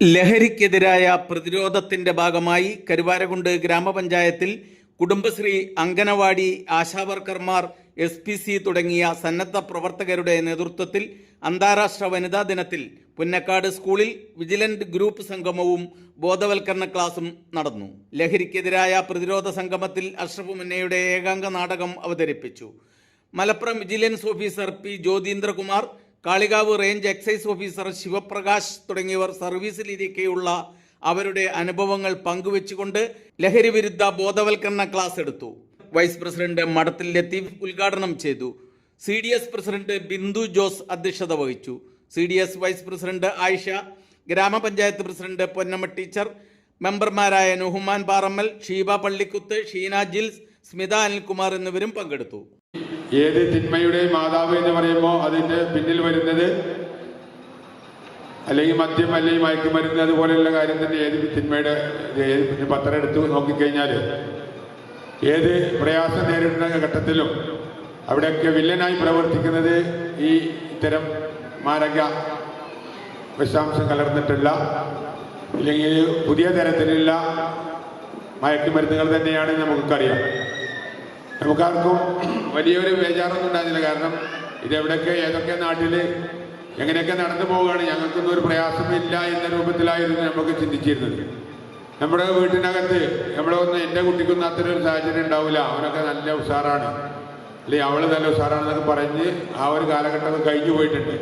ലഹരിക്കെതിരായ പ്രതിരോധത്തിന്റെ ഭാഗമായി കരുവാരകുണ്ട് ഗ്രാമപഞ്ചായത്തിൽ കുടുംബശ്രീ അംഗനവാടി ആശാവർക്കർമാർ എസ് പി സി തുടങ്ങിയ സന്നദ്ധ പ്രവർത്തകരുടെ നേതൃത്വത്തിൽ അന്താരാഷ്ട്ര വനിതാ ദിനത്തിൽ പുന്നക്കാട് സ്കൂളിൽ വിജിലന്റ് ഗ്രൂപ്പ് സംഗമവും ബോധവൽക്കരണ ക്ലാസും നടന്നു. ലഹരിക്കെതിരായ പ്രതിരോധ സംഗമത്തിൽ അഷ്റഫ് മുന്നയുടെ ഏകാംഗ നാടകം അവതരിപ്പിച്ചു. Malappuram vigilance officer P Jyothindrakumar Kalikavu range excise officer Sivaprakash തുടങ്ങിയവർ സർവീസിലിരിക്കെയുള്ള അവരുടെ അനുഭവങ്ങൾ പങ്കുവെച്ചുകൊണ്ട് ലഹരി വിരുദ്ധ ബോധവൽക്കരണ ക്ലാസ് എടുത്തു. വൈസ് പ്രസിഡന്റ് മഠത്തിൽ ലത്തീഫ് ഉദ്ഘാടനം ചെയ്തു. C D S president Bindu Jose അധ്യക്ഷത വഹിച്ചു. C D S vice president Ayisha ഗ്രാമപഞ്ചായത്ത് പ്രസിഡന്റ് പൊന്നമ്മ ടീച്ചർ മെമ്പർമാരായ നുഹുമാൻ പാറമ്മൽ ഷീബ പള്ളിക്കുത്ത് ഷീന ജിൽസ് സ്മിത അനിൽകുമാർ എന്നിവരും പങ്കെടുത്തു. ഏത് തിന്മയുടെ മാതാവ് എന്ന് പറയുമ്പോൾ അതിന്റെ പിന്നിൽ വരുന്നത് അല്ലെങ്കിൽ മദ്യം അല്ലെങ്കിൽ മയക്കുമരുന്ന് അതുപോലെയുള്ള കാര്യം തന്നെ ഏത് തിന്മയുടെ ഏത് പത്രം എടുത്ത് നോക്കിക്കഴിഞ്ഞാൽ ഏത് പ്രയാസം നേരിടുന്ന ഘട്ടത്തിലും അവിടെയൊക്കെ വില്ലനായി പ്രവർത്തിക്കുന്നത് ഈ ഇത്തരം മാരക വിഷാംശം കലർന്നിട്ടുള്ള അല്ലെങ്കിൽ പുതിയ തരത്തിലുള്ള മയക്കുമരുന്നുകൾ തന്നെയാണ് നമുക്കറിയാം. നമുക്കാർക്കും വലിയൊരു ബേജാറൊന്നും ഉണ്ടായിരുന്നില്ല. കാരണം ഇതെവിടെയൊക്കെ ഏതൊക്കെ നാട്ടിൽ എങ്ങനെയൊക്കെ നടന്നു പോവുകയാണ് ഞങ്ങൾക്കൊന്നും ഒരു പ്രയാസമില്ല എന്ന രൂപത്തിലായിരുന്നു നമുക്ക് ചിന്തിച്ചിരുന്നത്. നമ്മുടെ വീട്ടിനകത്ത് നമ്മുടെ ഒന്ന് എന്റെ കുട്ടിക്കൊന്നും അത്തരം ഒരു സാഹചര്യം ഉണ്ടാവില്ല. അവനൊക്കെ നല്ല ഉഷാറാണ് അല്ലെങ്കിൽ അവൾ നല്ല ഉഷാറാണെന്നൊക്കെ പറഞ്ഞ് ആ ഒരു കാലഘട്ടം കഴിഞ്ഞു പോയിട്ടുണ്ട്.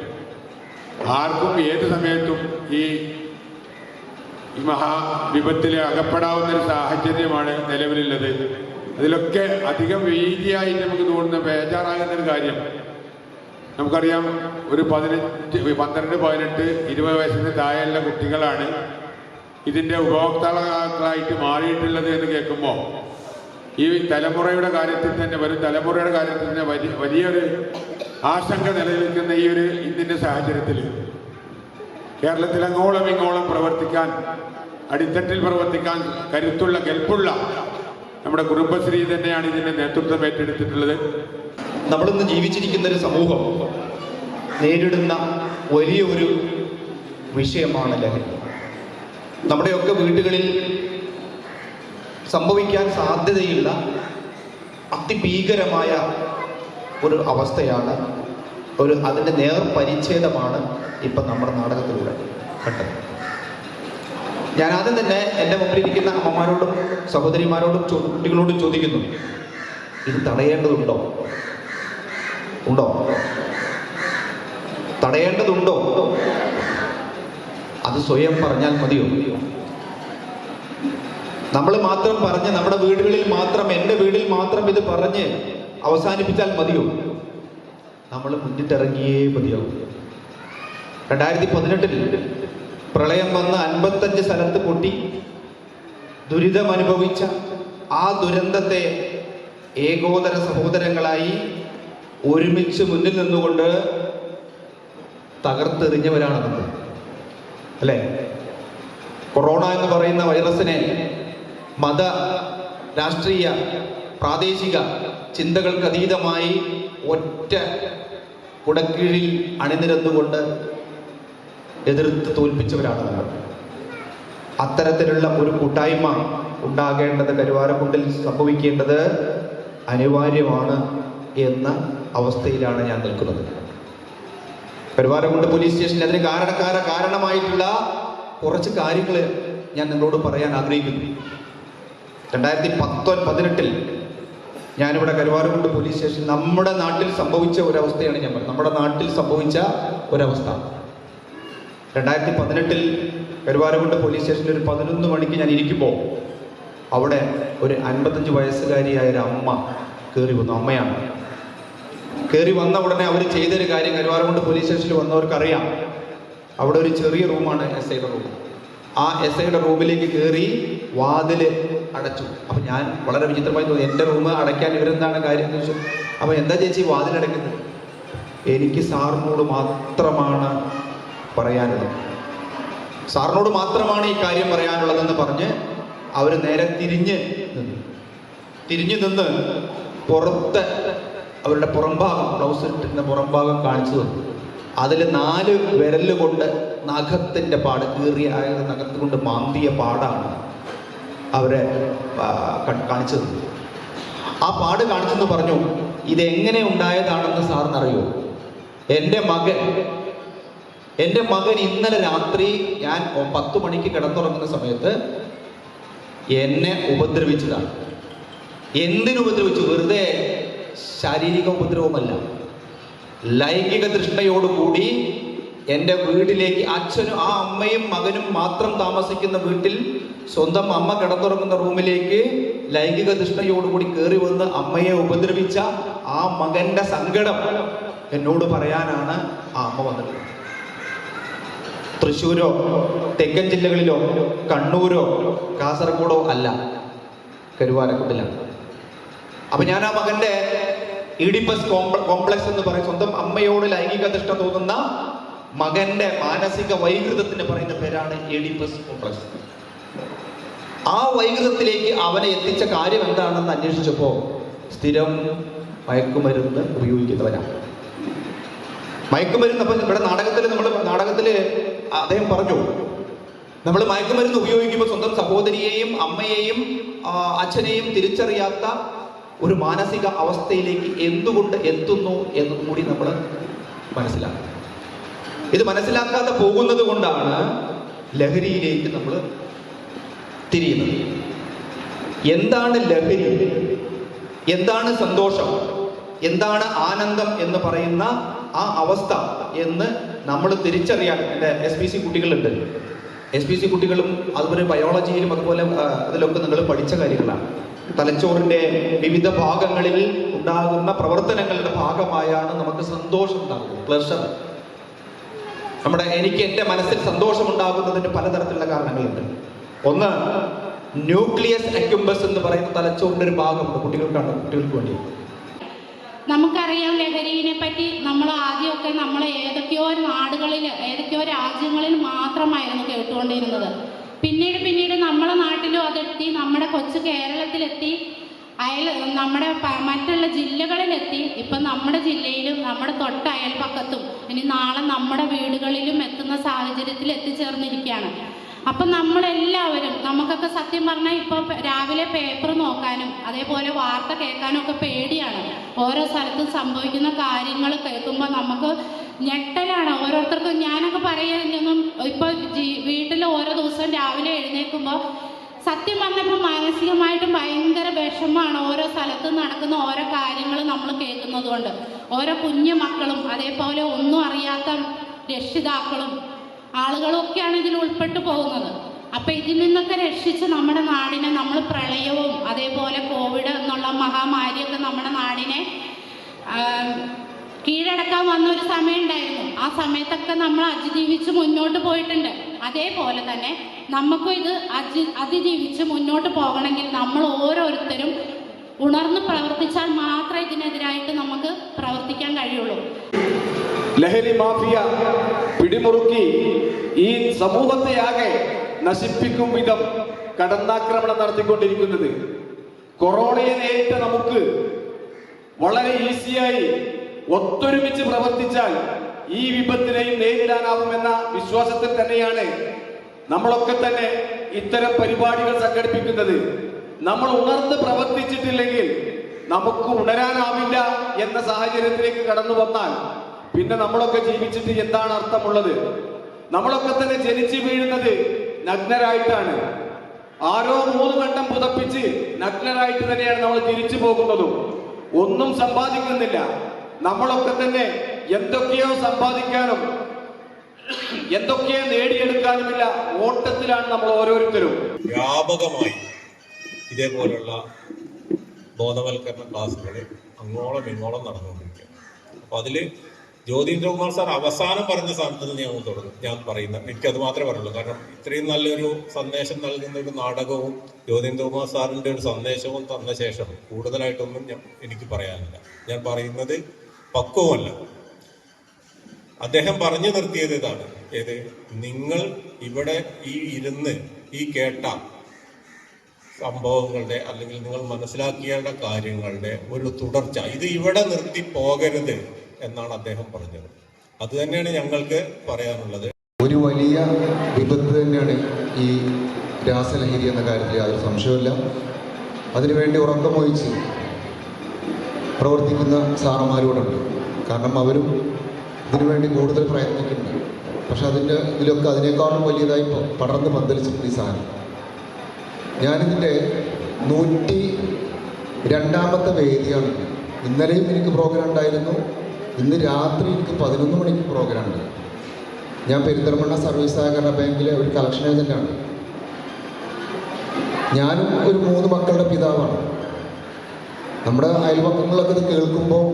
ആർക്കും ഏത് സമയത്തും ഈ മഹാ വിപത്തിൽ അകപ്പെടാവുന്ന ഒരു സാഹചര്യമാണ് നിലവിലുള്ളത്. അതിലൊക്കെ അധികം വീതിയായി നമുക്ക് തോന്നുന്ന ബേജാറാകുന്ന ഒരു കാര്യം. നമുക്കറിയാം ഒരു പതിനഞ്ച് പന്ത്രണ്ട് പതിനെട്ട് ഇരുപത് വയസ്സിന് താഴെയുള്ള കുട്ടികളാണ് ഇതിന്റെ ഉപഭോക്താക്കളായിട്ട് മാറിയിട്ടുള്ളത് എന്ന് കേൾക്കുമ്പോൾ ഈ തലമുറയുടെ കാര്യത്തിൽ തന്നെ വരും തലമുറയുടെ കാര്യത്തിൽ തന്നെ വലിയ വലിയൊരു ആശങ്ക നിലനിൽക്കുന്ന ഈ ഒരു ഇതിന്റെ സാഹചര്യത്തിൽ കേരളത്തിൽ അങ്ങോളം ഇങ്ങോളം പ്രവർത്തിക്കാൻ അടിത്തട്ടിൽ പ്രവർത്തിക്കാൻ കരുത്തുള്ള കെൽപ്പുള്ള നമ്മുടെ കുടുംബശ്രീ തന്നെയാണ് ഇതിന്റെ നേതൃത്വം ഏറ്റെടുത്തിട്ടുള്ളത്. നമ്മളിന്ന് ജീവിച്ചിരിക്കുന്ന ഒരു സമൂഹം നേരിടുന്ന വലിയ ഒരു വിഷയമാണ് ലഹരി. നമ്മുടെയൊക്കെ വീടുകളിൽ സംഭവിക്കാൻ സാധ്യതയുള്ള അതിഭീകരമായ ഒരു അവസ്ഥയാണ് ഒരു അതിന്റെ നേർ പരിച്ഛേദമാണ് ഇപ്പം നമ്മുടെ നാടകത്തിലൂടെ കണ്ടത്. ഞാൻ ആദ്യം തന്നെ എന്റെ മുമ്പിലിരിക്കുന്ന അമ്മമാരോടും സഹോദരിമാരോടും കുട്ടികളോടും ചോദിക്കുന്നു ഇത് തടയേണ്ടതുണ്ടോ? ഉണ്ടോ? തടയേണ്ടതുണ്ടോ? അത് സ്വയം പറഞ്ഞാൽ മതിയോ? നമ്മൾ മാത്രം പറഞ്ഞ് നമ്മുടെ വീടുകളിൽ മാത്രം എന്റെ വീട്ടിൽ മാത്രം ഇത് പറഞ്ഞ് അവസാനിപ്പിച്ചാൽ മതിയോ? നമ്മൾ മുന്നിട്ടിറങ്ങിയേ മതിയാവും. രണ്ടായിരത്തി പതിനെട്ടിൽ പ്രളയം വന്ന് അൻപത്തഞ്ച് സ്ഥലത്ത് പൊട്ടി. ദുരിതമനുഭവിച്ച ആ ദുരന്തത്തെ ഏകോദര സഹോദരങ്ങളായി ഒരുമിച്ച് മുന്നിൽ നിന്നുകൊണ്ട് തകർത്തെറിഞ്ഞവരാണ് നമ്മൾ അല്ലേ? കൊറോണ എന്ന് പറയുന്ന വൈറസിനെ മത രാഷ്ട്രീയ പ്രാദേശിക ചിന്തകൾക്കതീതമായി ഒറ്റ കുടക്കീഴിൽ അണിനിരന്നുകൊണ്ട് എതിർത്ത് തോൽപ്പിച്ചവരാണ് നമ്മൾ അത്തരത്തിലുള്ള ഒരു കൂട്ടായ്മ ഉണ്ടാകേണ്ടത് കരുവാരക്കുണ്ടിൽ സംഭവിക്കേണ്ടത് അനിവാര്യമാണ് എന്ന അവസ്ഥയിലാണ് ഞാൻ നിൽക്കുന്നത്. കരുവാരക്കുണ്ട് പോലീസ് സ്റ്റേഷനിൽ അതിന് കാരണക്കാര കാരണമായിട്ടുള്ള കുറച്ച് കാര്യങ്ങൾ ഞാൻ നിങ്ങളോട് പറയാൻ ആഗ്രഹിക്കുന്നു. രണ്ടായിരത്തി പത്തൊ പതിനെട്ടിൽ ഞാനിവിടെ കരുവാരക്കുണ്ട് പോലീസ് സ്റ്റേഷൻ നമ്മുടെ നാട്ടിൽ സംഭവിച്ച ഒരവസ്ഥയാണ് ഞാൻ പറയുന്നത് നമ്മുടെ നാട്ടിൽ സംഭവിച്ച ഒരവസ്ഥ. രണ്ടായിരത്തി പതിനെട്ടിൽ കരുവാരകുണ്ട് പോലീസ് സ്റ്റേഷനിൽ ഒരു പതിനൊന്ന് മണിക്ക് ഞാൻ ഇരിക്കുമ്പോൾ അവിടെ ഒരു അൻപത്തഞ്ച് വയസ്സുകാരിയായ ഒരു അമ്മ കയറി വന്നു. അമ്മയാണ്. കയറി വന്ന ഉടനെ അവർ ചെയ്തൊരു കാര്യം കരുവാരകുണ്ട് പോലീസ് സ്റ്റേഷനിൽ വന്നവർക്കറിയാം. അവിടെ ഒരു ചെറിയ റൂമാണ് എസ് ഐയുടെ റൂം. ആ എസ് ഐയുടെ റൂമിലേക്ക് കയറി വാതിൽ അടച്ചു. അപ്പം ഞാൻ വളരെ വിചിത്രമായി തോന്നി എന്റെ റൂം അടയ്ക്കാൻ ഇവരെന്താണ് കാര്യം? എന്ന് ചോദിച്ചു. അപ്പം എന്താ ചേച്ചി വാതിലടയ്ക്കുന്നത്? എനിക്ക് സാറിനോട് മാത്രമാണ് പറയാനുള്ളത്. സാറിനോട് മാത്രമാണ് ഈ കാര്യം പറയാനുള്ളതെന്ന് പറഞ്ഞ് അവർ നേരെ തിരിഞ്ഞ് നിന്നു. തിരിഞ്ഞു നിന്ന് പുറത്ത് അവരുടെ പുറംഭാഗം ബ്ലൗസ് ഇട്ടിരുന്ന പുറംഭാഗം കാണിച്ചു തന്നു. അതിൽ നാല് വിരൽ കൊണ്ട് നഖത്തിന്റെ പാട് കീറിയ നഖത്ത് കൊണ്ട് മാന്തിയ പാടാണ് അവരെ കാണിച്ചു തന്നു ആ പാട് കാണിച്ചെന്ന് പറഞ്ഞു ഇതെങ്ങനെ ഉണ്ടായതാണെന്ന് സാറിനറിയോ? എന്റെ മകൻ എന്റെ മകൻ ഇന്നലെ രാത്രി ഞാൻ പത്ത് മണിക്ക് കിടന്നുറങ്ങുന്ന സമയത്ത് എന്നെ ഉപദ്രവിച്ചതാണ്. എന്തിനു ഉപദ്രവിച്ചു? വെറുതെ ശാരീരിക ഉപദ്രവമല്ല. ലൈംഗിക തൃഷ്ണയോടുകൂടി എന്റെ വീട്ടിലേക്ക് അച്ഛനും ആ അമ്മയും മകനും മാത്രം താമസിക്കുന്ന വീട്ടിൽ സ്വന്തം അമ്മ കിടന്നുറങ്ങുന്ന റൂമിലേക്ക് ലൈംഗിക തൃഷ്ണയോടുകൂടി കയറി വന്ന് അമ്മയെ ഉപദ്രവിച്ച ആ മകന്റെ സങ്കടം എന്നോട് പറയാനാണ് ആ അമ്മ വന്നിട്ടുള്ളത്. തൃശ്ശൂരോ തെക്കൻ ജില്ലകളിലോ കണ്ണൂരോ കാസർഗോഡോ അല്ല. കരുവാരക്കുട്ടിലാണ് അപ്പൊ ഞാൻ ആ മകന്റെ ഈഡിപ്പസ് കോംപ്ലക്സ് എന്ന് പറയും. സ്വന്തം അമ്മയോട് ലൈംഗിക അധിഷ്ഠ തോന്നുന്ന മകന്റെ മാനസിക വൈകൃതത്തിന് പറയുന്ന പേരാണ് ഈഡിപ്പസ് കോംപ്ലക്സ്. ആ വൈകൃതത്തിലേക്ക് അവനെ എത്തിച്ച കാര്യം എന്താണെന്ന് അന്വേഷിച്ചപ്പോ സ്ഥിരം മയക്കുമരുന്ന് ഉപയോഗിക്കുന്നവനാണ്. മയക്കുമരുന്ന് അപ്പൊ ഇവിടെ നാടകത്തിൽ നമ്മൾ നാടകത്തിൽ അദ്ദേഹം പറഞ്ഞു നമ്മൾ മയക്കുമരുന്ന് ഉപയോഗിക്കുമ്പോൾ സ്വന്തം സഹോദരിയെയും അമ്മയെയും അച്ഛനെയും തിരിച്ചറിയാത്ത ഒരു മാനസിക അവസ്ഥയിലേക്ക് എന്തുകൊണ്ട് എത്തുന്നു എന്ന് കൂടി നമ്മൾ മനസ്സിലാക്കും ഇത് മനസ്സിലാക്കാതെ പോകുന്നത് കൊണ്ടാണ് ലഹരിയിലേക്ക് നമ്മൾ തിരിയുന്നത്. എന്താണ് ലഹരി? എന്താണ് സന്തോഷം? എന്താണ് ആനന്ദം എന്ന് പറയുന്ന ആ അവസ്ഥ എന്ന് നമ്മൾ തിരിച്ചറിയാൻ എന്റെ എസ് പി സി കുട്ടികളുണ്ട്. എസ് പി സി കുട്ടികളും അതുപോലെ ബയോളജിയിലും അതുപോലെ അതിലൊക്കെ നിങ്ങൾ പഠിച്ച കാര്യങ്ങളാണ്. തലച്ചോറിന്റെ വിവിധ ഭാഗങ്ങളിൽ ഉണ്ടാകുന്ന പ്രവർത്തനങ്ങളുടെ ഭാഗമായാണ് നമുക്ക് സന്തോഷം ഉണ്ടാകുന്നത്. പ്ലഷർ നമ്മുടെ എനിക്ക് എന്റെ മനസ്സിൽ സന്തോഷം ഉണ്ടാകുന്നതിന്റെ പലതരത്തിലുള്ള കാരണങ്ങളുണ്ട്. ഒന്ന് ന്യൂക്ലിയസ് അക്യുംബസ് എന്ന് പറയുന്ന തലച്ചോറിന്റെ ഒരു ഭാഗമുണ്ട് കുട്ടികൾക്കാണ് കുട്ടികൾക്ക് വേണ്ടി. നമുക്കറിയാം ലഹരിയെ പറ്റി. നമ്മൾ ആദ്യമൊക്കെ നമ്മൾ ഏതൊക്കെയോ നാടുകളിൽ ഏതൊക്കെയോ രാജ്യങ്ങളിൽ മാത്രമായിരുന്നു കേട്ടുകൊണ്ടിരുന്നത്. പിന്നീട് പിന്നീട് നമ്മളെ നാട്ടിലും അതെത്തി നമ്മുടെ കൊച്ചു കേരളത്തിലെത്തി അയൽ നമ്മുടെ മറ്റുള്ള ജില്ലകളിലെത്തി. ഇപ്പം നമ്മുടെ ജില്ലയിലും നമ്മുടെ തൊട്ട അയൽപക്കത്തും ഇനി നാളെ നമ്മുടെ വീടുകളിലും എത്തുന്ന സാഹചര്യത്തിൽ എത്തിച്ചേർന്നിരിക്കുകയാണ് അപ്പം നമ്മളെല്ലാവരും നമുക്കൊക്കെ സത്യം പറഞ്ഞാൽ ഇപ്പൊ രാവിലെ പേപ്പർ നോക്കാനും അതേപോലെ വാർത്ത കേൾക്കാനും ഒക്കെ പേടിയാണ്. ഓരോ സ്ഥലത്തും സംഭവിക്കുന്ന കാര്യങ്ങൾ കേൾക്കുമ്പോൾ നമുക്ക് ഞെട്ടലാണ്. ഓരോരുത്തർക്കും ഞാനൊക്കെ പറയുന്നൊന്നും ഇപ്പോൾ വീട്ടിൽ ഓരോ ദിവസവും രാവിലെ എഴുന്നേൽക്കുമ്പോൾ സത്യം പറഞ്ഞപ്പോൾ മാനസികമായിട്ടും ഭയങ്കര വിഷമമാണ് ഓരോ സ്ഥലത്തും നടക്കുന്ന ഓരോ കാര്യങ്ങൾ നമ്മൾ കേൾക്കുന്നത് കൊണ്ട് ഓരോ കുഞ്ഞു മക്കളും അതേപോലെ ഒന്നും അറിയാത്ത രക്ഷിതാക്കളും ആളുകളും ഒക്കെയാണ് ഇതിൽ ഉൾപ്പെട്ടു പോകുന്നത്. അപ്പം ഇതിൽ നിന്നൊക്കെ രക്ഷിച്ച് നമ്മുടെ നാടിനെ നമ്മൾ പ്രളയവും അതേപോലെ കോവിഡ് എന്നുള്ള മഹാമാരിയൊക്കെ നമ്മുടെ നാടിനെ കീഴടക്കാൻ വന്ന ഒരു സമയം ഉണ്ടായിരുന്നു. ആ സമയത്തൊക്കെ നമ്മൾ അതിജീവിച്ച് മുന്നോട്ട് പോയിട്ടുണ്ട്. അതേപോലെ തന്നെ നമുക്കും ഇത് അതി അതിജീവിച്ച് മുന്നോട്ട് പോകണമെങ്കിൽ നമ്മൾ ഓരോരുത്തരും ഉണർന്ന് പ്രവർത്തിച്ചാൽ മാത്രമേ ഇതിനെതിരായിട്ട് നമുക്ക് പ്രവർത്തിക്കാൻ കഴിയുള്ളൂ. ലഹരി മാഫിയ പിടിമുറുക്കി ഈ സമൂഹത്തെയാകെ നശിപ്പിക്കും വിധം കടന്നാക്രമണം നടത്തിക്കൊണ്ടിരിക്കുന്നത്. കൊറോണയെ നേരിട്ട നമുക്ക് വളരെ ഈസിയായി ഒത്തൊരുമിച്ച് പ്രവർത്തിച്ചാൽ ഈ വിപത്തിനെയും നേരിടാനാവുമെന്ന വിശ്വാസത്തിൽ തന്നെയാണ് നമ്മളൊക്കെ തന്നെ ഇത്തരം പരിപാടികൾ സംഘടിപ്പിക്കുന്നത്. നമ്മൾ ഉണർന്ന് പ്രവർത്തിച്ചിട്ടില്ലെങ്കിൽ നമുക്ക് ഉണരാനാവില്ല എന്ന സാഹചര്യത്തിലേക്ക് കടന്നു വന്നാൽ പിന്നെ നമ്മളൊക്കെ ജീവിച്ചിട്ട് എന്താണ് അർത്ഥമുള്ളത്? നമ്മളൊക്കെ തന്നെ ജനിച്ചു വീഴുന്നത് നഗ്നരായിട്ടാണ്. ആരോ മൂന്ന് ഘട്ടം പുതപ്പിച്ച് നഗ്നരായിട്ട് തന്നെയാണ് നമ്മൾ തിരിച്ചു പോകുന്നതും. ഒന്നും സമ്പാദിക്കുന്നില്ല. നമ്മളൊക്കെ തന്നെ എന്തൊക്കെയോ സമ്പാദിക്കാനും എന്തൊക്കെയോ നേടിയെടുക്കാനുമില്ല ഓട്ടത്തിലാണ് നമ്മൾ ഓരോരുത്തരും. വ്യാപകമായി ഇതേപോലുള്ള ബോധവൽക്കരണ ക്ലാസ്സുകൾ അങ്ങോളം ഇങ്ങോളം നടന്നുകൊണ്ടിരിക്കുക അപ്പൊ അതിൽ ജ്യോതീന്ദ്രകുമാർ സാർ അവസാനം പറഞ്ഞ സ്ഥാനത്ത് ഞാൻ തുടങ്ങും. ഞാൻ പറയുന്ന എനിക്കത് മാത്രമേ പറയുള്ളൂ കാരണം ഇത്രയും നല്ലൊരു സന്ദേശം നൽകുന്ന ഒരു നാടകവും ജ്യോതീന്ദ്രകുമാർ സാറിന്റെ ഒരു സന്ദേശവും തന്ന ശേഷം കൂടുതലായിട്ടൊന്നും ഞാൻ എനിക്ക് പറയാനില്ല. ഞാൻ പറയുന്നത് പക്വമല്ല. അദ്ദേഹം പറഞ്ഞു നിർത്തിയത് ഇതാണ്. ഏത്? നിങ്ങൾ ഇവിടെ ഈ ഇരുന്ന് ഈ കേട്ട സംഭവങ്ങളുടെ അല്ലെങ്കിൽ നിങ്ങൾ മനസ്സിലാക്കിയേണ്ട കാര്യങ്ങളുടെ ഒരു തുടർച്ച. ഇത് ഇവിടെ നിർത്തി പോകരുത്. എന്നാണ് അദ്ദേഹം പറഞ്ഞത്. അത് തന്നെയാണ് ഞങ്ങൾക്ക് പറയാനുള്ളത്. ഒരു വലിയ വിപത്ത് തന്നെയാണ് ഈ രാസലഹരി എന്ന കാര്യത്തിൽ യാതൊരു സംശയമില്ല അതിനുവേണ്ടി ഉറക്കമൊഴിച്ച് പ്രവർത്തിക്കുന്ന സാറന്മാരോടുണ്ട്. കാരണം അവരും ഇതിനുവേണ്ടി കൂടുതൽ പ്രയത്നിക്കുന്നുണ്ട്. പക്ഷെ അതിന്റെ ഇതിലൊക്കെ അതിനേക്കാളും വലിയതായി പടർന്ന് പന്തലിച്ചിട്ടുണ്ട് ഈ സാധനം. ഞാനിതിന്റെ നൂറ്റി രണ്ടാമത്തെ വേദിയാണ്. ഇന്നലെയും എനിക്ക് പ്രോഗ്രാം ഉണ്ടായിരുന്നു. ഇന്ന് രാത്രി എനിക്ക് പതിനൊന്ന് മണിക്ക് പ്രോഗ്രാം ഉണ്ട്. ഞാൻ പെരിന്തൽമണ്ണ സർവീസ് സഹകരണ ബാങ്കിലെ ഒരു കളക്ഷൻ ഏജന്റാണ് ഞാനും ഒരു മൂന്ന് മക്കളുടെ പിതാവാണ്. നമ്മുടെ അയൽപക്കങ്ങളൊക്കെ ഇത് കേൾക്കുമ്പോൾ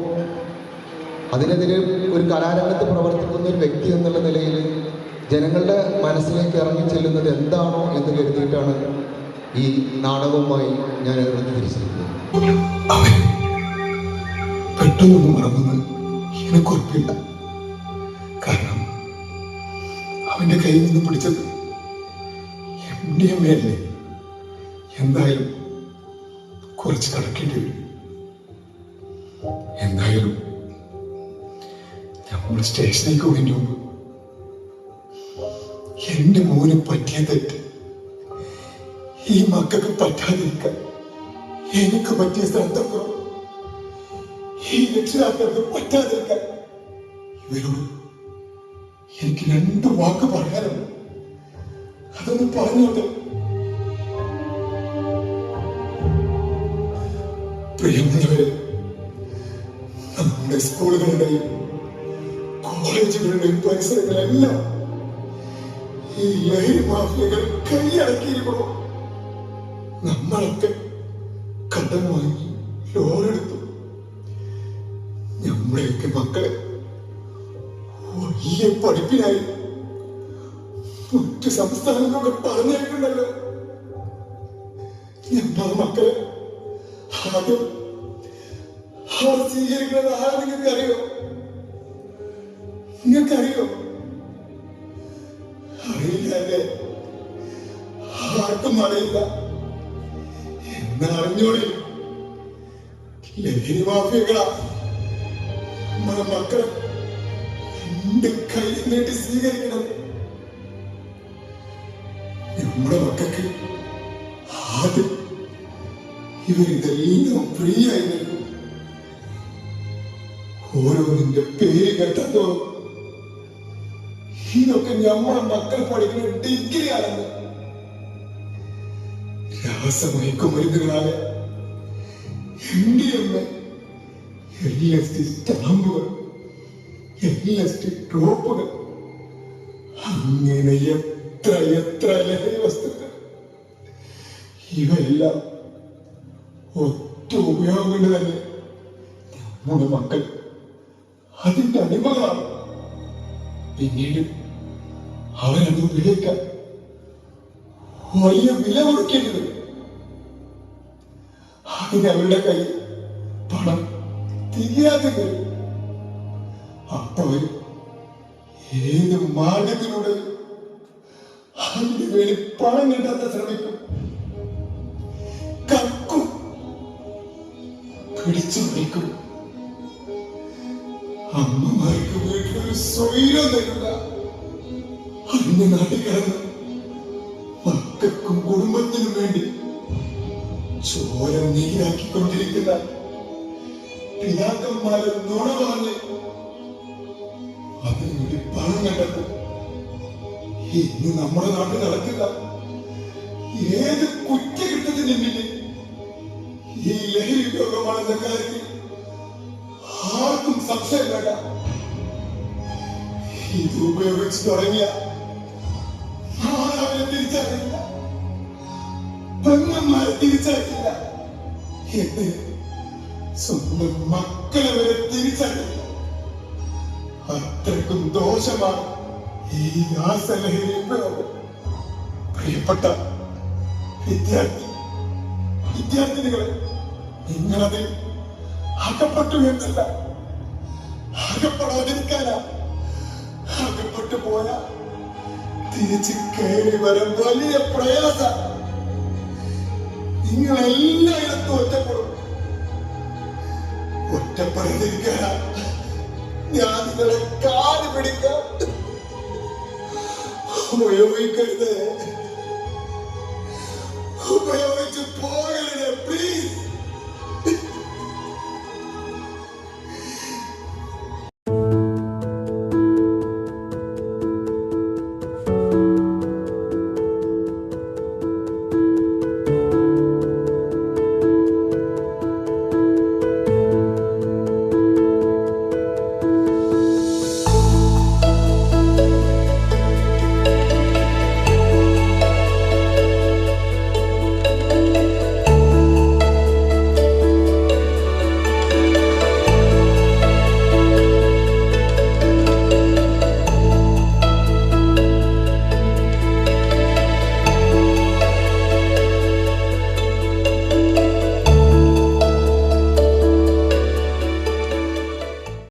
അതിനെതിരെ ഒരു കലാരംഗത്ത് പ്രവർത്തിക്കുന്ന ഒരു വ്യക്തി എന്നുള്ള നിലയിൽ ജനങ്ങളുടെ മനസ്സിലേക്ക് ഇറങ്ങി ചെല്ലുന്നത് എന്താണോ എന്ന് കരുതിയിട്ടാണ് ഈ നാടകവുമായി ഞാൻ ഇറങ്ങി തിരിച്ചിരിക്കുന്നത്. അവൻ പെട്ടെന്നൊന്നും മറന്നത് കുറിപ്പില്ല. കാരണം അവന്റെ കയ്യിൽ നിന്ന് പിടിച്ചത് എം ഡി എം എ അല്ലേ? എന്തായാലും കുറച്ച് കടക്കേണ്ടി വരും. എന്തായാലും നമ്മൾ സ്റ്റേഷനിലേക്ക് പോയതിന് മുമ്പ് എന്റെ മോന് പറ്റിയ തെറ്റ് ഈ മക്കൾക്ക് പറ്റാതിരിക്കാൻ എനിക്ക് പറ്റിയ ശ്രദ്ധക്കുറവ് ഈ രക്ഷിതാക്കൾക്ക് പറ്റാതിരിക്കാൻ ഇവരോട് എനിക്ക് രണ്ട് വാക്ക് പറയാനുണ്ട്. അതൊന്ന് പറഞ്ഞോട്ടെ പ്രിയമുള്ളവരെ നമ്മുടെ സ്കൂളുകളുടെയും കോളേജുകളുടെയും പരിസരങ്ങളെല്ലാം ഈ ലഹരി മാഫിയകൾ കൈയടക്കിയിരിക്കണോ നമ്മളൊക്കെ കടം വാങ്ങി ലോറി മക്കളെ. വലിയ പഠിപ്പിനായി മറ്റു സംസ്ഥാനങ്ങളോട് പറഞ്ഞേക്കുന്നല്ലോ ഞാൻ മക്കളെ ആദ്യം അവർ സ്വീകരിക്കുന്നത് ആരും നിങ്ങൾക്ക് അറിയോ? നിങ്ങൾക്കറിയോ അറിയില്ല ആർക്കും അറിയില്ല. എന്നറിഞ്ഞോളി ലഹരി മാഫിയകളാ. നമ്മുടെ മക്കളെ എന്റെ കൈ നീട്ടി സ്വീകരിക്കണം. നമ്മുടെ മക്കൾക്ക് ആദ്യം ഇവരിതെല്ലാം ഫ്രീ നൽകും ഓരോന്നിന്റെ പേര് കേട്ടോ ഇതൊക്കെ നമ്മളെ മക്കൾ പഠിക്കുന്ന ഡിഗ്രി ആണെന്ന്. രാസമയക്കുമരുന്നുകളായ എന്റെ D M A L S T സ്റ്റാമ്പുകൾ ടി ഡ്രോപ്പുകൾ അങ്ങനെ എത്ര എത്ര ലഹരി വസ്തുക്കൾ. ഇവയെല്ലാം ഒറ്റ ഉപയോഗം കൊണ്ട് തന്നെ. നമ്മുടെ മക്കൾ അതിന്റെ അടിമകളാണ്. പിന്നീട് അവരത് ഉപയോഗിക്കാൻ വലിയ വില കൊടുക്കേണ്ടി വരും. അതിന് അവരുടെ കയ്യിൽ പണം തിരിയാതെ വരും. അപ്പൊ അവർ ഏത് മാർഗത്തിലൂടെ അതിന് വേണ്ടി പണം കണ്ടെത്താൻ ശ്രമിക്കും? കക്കും. പിടിച്ചു നിൽക്കും. അമ്മമാർക്ക് വീട്ടിലൊരു സ്വൈരം തരില്ല അന്ന് നാട്ടിൽ മക്കൾക്കും കുടുംബത്തിനും വേണ്ടി ചോര നീരാക്കിക്കൊണ്ടിരിക്കുന്ന പിതാക്കന്മാരെ നുണ പറഞ്ഞ് അതിനുവേണ്ടി പണം കണ്ടപ്പോ ഇന്ന് നമ്മുടെ നാട്ടിൽ നടക്കില്ല. ഏത് കുറ്റകൃത്യത്തിന് പിന്നിൽ ഈ ലഹരി ഉപയോഗമാണെന്ന കാര്യത്തിൽ. ആർക്കും സംശയം വേണ്ട. ഇത് ഉപയോഗിച്ച് തുടങ്ങിയ മാതാവിനെ തിരിച്ചറിയില്ല. പെങ്ങന്മാരെ തിരിച്ചറിയില്ല. എന്ന് സ്വന്തം മക്കളെ വരെ തിരിച്ചറിയില്ല അത്രയ്ക്കും ദോഷമാണ് ഈ രാസലഹരി ഉപയോഗം പ്രിയപ്പെട്ട വിദ്യാർത്ഥി വിദ്യാർത്ഥിനികളെ നിങ്ങളതിൽ അകപ്പെട്ടു എന്നല്ല അകപ്പെടാതിരിക്കാനാ. അകപ്പെട്ടു പോയ തിരിച്ച് കയറി വരാൻ വലിയ പ്രയാസ. നിങ്ങളെല്ലായിടത്തും ഒറ്റപ്പെടും. ഒറ്റപ്പെടാതിരിക്കാനാ ഞാൻ നിങ്ങളെ കാൽ പിടിക്കാം ഉപയോഗിക്കരുത്.